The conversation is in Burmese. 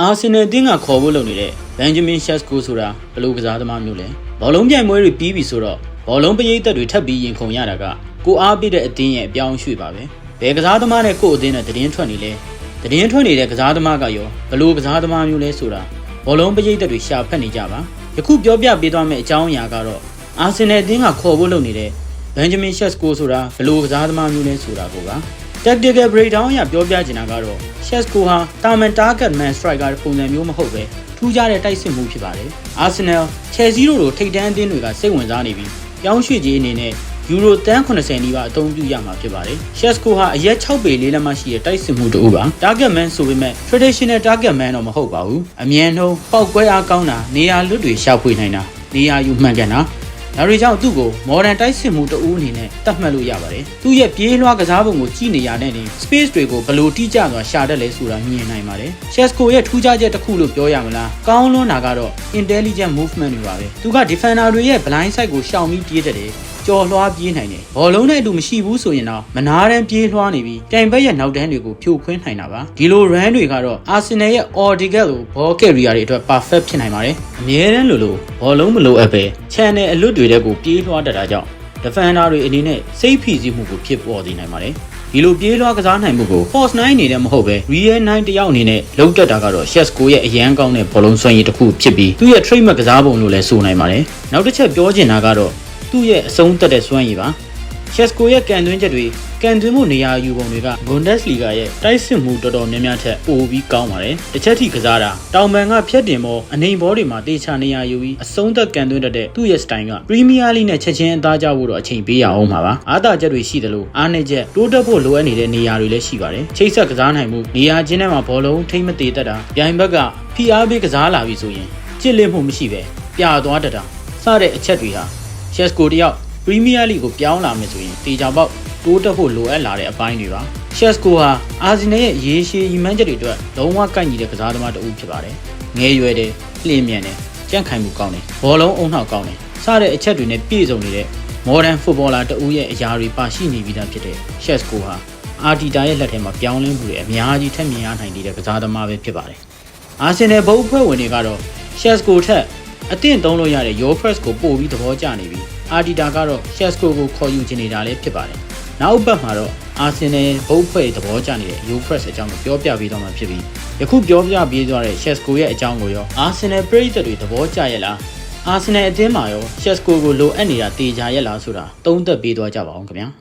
အာဆင်နယ်အသင်းကခေါ်ဖို့လုပ်နေတဲ့ဘန်ဂျမင်ရှက်စကိုဆိုတာဘယ်လိုကစားသမားမျိုးလဲဘောလုံးပြိုင်ပွဲတွေပြီးပြီဆိုတော့ဘောလုံးပရိသတ်တွေထပ်ပြီးရင်ခုန်ရတာကကိုအားပြတဲ့အသင်းရဲ့အပြောင်းအရွှေ့ပါပဲဘယ်ကစားသမားနဲ့ကို့အသင်းနဲ့တည်င်းထွက်နေလဲတည်င်းထွက်နေတဲ့ကစားသမားကရောဘယ်လိုကစားသမားမျိုးလဲဆိုတာဘောလုံးပရိသတ်တွေရှာဖတ်နေကြပါယခုပြောပြပေးသွားမယ့်အကြောင်းအရာကတော့အာဆင်နယ်အသင်းကခေါ်ဖို့လုပ်နေတဲ့ဘန်ဂျမင်ရှက်စကိုဆိုတာဘယ်လိုကစားသမားမျိုးလဲဆိုတာကိုပါ tactical breakdown အရပြောပြချင်တာကတော့ Chesco ဟာတာမန် target man striker ပုံစံမျိုးမဟုတ်ပဲထူးခြားတဲ့တိုက်စစ်မှုဖြစ်ပါတယ်။ Arsenal, Chelsea တို့လိုထိပ်တန်းအသင်းတွေကစိတ်ဝင်စားနေပြီးပြောင်းရွှေ့ခြင်းအနေနဲ့ယူရိုတန်း80နီးပါးအသုံးပြုရမှာဖြစ်ပါတယ်။ Chesco ဟာအရက်6ပေလေးလက်မရှိတဲ့တိုက်စစ်မှုတူပါ။ target man ဆိုပေမဲ့ traditional target man တော့မဟုတ်ပါဘူး။အမြန်နှုံးပောက်ကွဲအားကောင်းတာနေရာလွတ်တွေရှာဖွေနိုင်တာနေရာယူမှန်ကန်တာ ဒါတွေကြောင့်သူ့ကို modern တိုက်စစ်မှုတအူးအနေနဲ့တတ်မှတ်လို့ရပါတယ်။သူ့ရဲ့ပြေးလွှားကစားပုံကိုကြည့်နေရတဲ့နေ space တွေကိုဘယ်လိုတိကျစွာရှာတတ်လဲဆိုတာမြင်နိုင်ပါတယ်။ Chesco ရဲ့ထူးခြားချက်တစ်ခုလို့ပြောရမလား။ကောင်းလွန်းတာကတော့ intelligent movement တွေပါပဲ။သူက defender တွေရဲ့ blind side ကိုရှောင်ပြီးပြေးတတ်တယ်။ ကြော်လွှားပြေးနိုင်တယ်။ဘောလုံးနဲ့အတူမရှိဘူးဆိုရင်တော့မနာတန်းပြေးလွှားနေပြီးတိုင်ဘက်ရဲ့နောက်တန်းတွေကိုဖြိုခွင်းနိုင်တာပါ။ဒီလို run တွေကတော့ Arsenal ရဲ့ Ordigal ကို ball carrier တွေအတွက် perfect ဖြစ်နိုင်ပါတယ်။အမြဲတမ်းလိုလိုဘောလုံးမလိုအပ်ပဲ channel အလွတ်တွေတဲ့ကိုပြေးလွှားတတ်တာကြောင့် defender တွေအနေနဲ့စိတ်ဖိစီးမှုကိုဖြစ်ပေါ်စေနိုင်ပါတယ်။ဒီလိုပြေးလွှားကစားနိုင်မှုကို Force 9အနေနဲ့မဟုတ်ပဲ Real 9တယောက်အနေနဲ့လုံးတက်တာကတော့ Chesco ရဲ့အရန်ကောင်းတဲ့ဘောလုံးစွမ်းရည်တစ်ခုဖြစ်ပြီးသူ့ရဲ့ trademark ကစားပုံလို့လည်းဆိုနိုင်ပါတယ်။နောက်တစ်ချက်ပြောချင်တာကတော့ သူ့ရဲ့အဆုံးသက်တဲ့စွမ်းရည်ပါ။ Chesco ရဲ့ကန်သွင်းချက်တွေကန်သွင်းမှုနေရာယူပုံတွေက Bundesliga ရဲ့တိုက်စစ်မှုတော်တော်များများထက်ပိုပြီးကောင်းပါတယ်။တစ်ချက်ထိကစားတာတောင်ပန်ကဖြတ်တင်ပေါ်အနေဘောတွေမှာတေချာနေရာယူပြီးအဆုံးသက်ကန်သွင်းတတ်တဲ့သူ့ရဲ့ style က Premier League နဲ့ချက်ချင်းအသားကျဖို့တော့အချိန်ပေးရအောင်ပါပါ။အားသာချက်တွေရှိတယ်လို့အားနည်းချက်တိုးတက်ဖို့လိုအပ်နေတဲ့နေရာတွေလည်းရှိပါတယ်။ချိတ်ဆက်ကစားနိုင်မှုနေရာချင်းထဲမှာဘောလုံးထိမ့်မသေးတတ်တာပြိုင်ဘက်ကဖိအားပေးကစားလာပြီဆိုရင်ကြစ်လစ်မှုမရှိပဲပြာသွားတတ်တာစတဲ့အချက်တွေဟာ Chesco တယောက်ပရီးမီးယားလိကိုပြောင်းလာမယ်ဆိုရင်တေချာပေါက်တိုးတက်ဖို့လိုအပ်လာတဲ့အပိုင်းတွေပါရှက်စကိုဟာအာဇီနယ်ရဲ့ရေရှည်ရည်မှန်းချက်တွေအတွက်လုံးဝကိုက်ညီတဲ့ကစားသမားတစ်ဦးဖြစ်ပါတယ်ငယ်ရွယ်တယ်လျင်မြန်တယ်ကြန့်ခိုင်မှုကောင်းတယ်ဘောလုံးအုံနှောက်ကောင်းတယ်စတဲ့အချက်တွေနဲ့ပြည့်စုံနေတဲ့ modern footballer တဦးရဲ့အရာတွေပါရှိနေပြီးသားဖြစ်တဲ့ရှက်စကိုဟာအာတီတာရဲ့လက်ထဲမှာပြောင်းလဲမှုတွေအများကြီးထက်မြင်ရနိုင်တဲ့ကစားသမားပဲဖြစ်ပါတယ်အာဆင်နယ်ဘုတ်အဖွဲ့ဝင်တွေကတော့ရှက်စကိုထက် အသင့်သုံးလို့ရတဲ့ Your Press ကိုပို့ပြီးသဘောကျနေပြီးအာတီတာကတော့ Chesco ကိုခေါ်ယူချင်နေတာလည်းဖြစ်ပါတယ်။နောက်ဘက်မှာတော့ Arsenal ဘုတ်ဖွဲ့သဘောကျနေတဲ့ Your Press အကြောင်းကိုပြောပြပေးတော့မှာဖြစ်ပြီးယခုပြောပြပေးသွားတဲ့ Chesco ရဲ့အကြောင်းကိုရော Arsenal ပရိသတ်တွေသဘောကျရဲ့လား Arsenal အသင်းမှာရော Chesco ကိုလိုအပ်နေတာတေချာရဲ့လားဆိုတာသုံးသပ်ပေးသွားကြပါအောင်ခင်ဗျာ။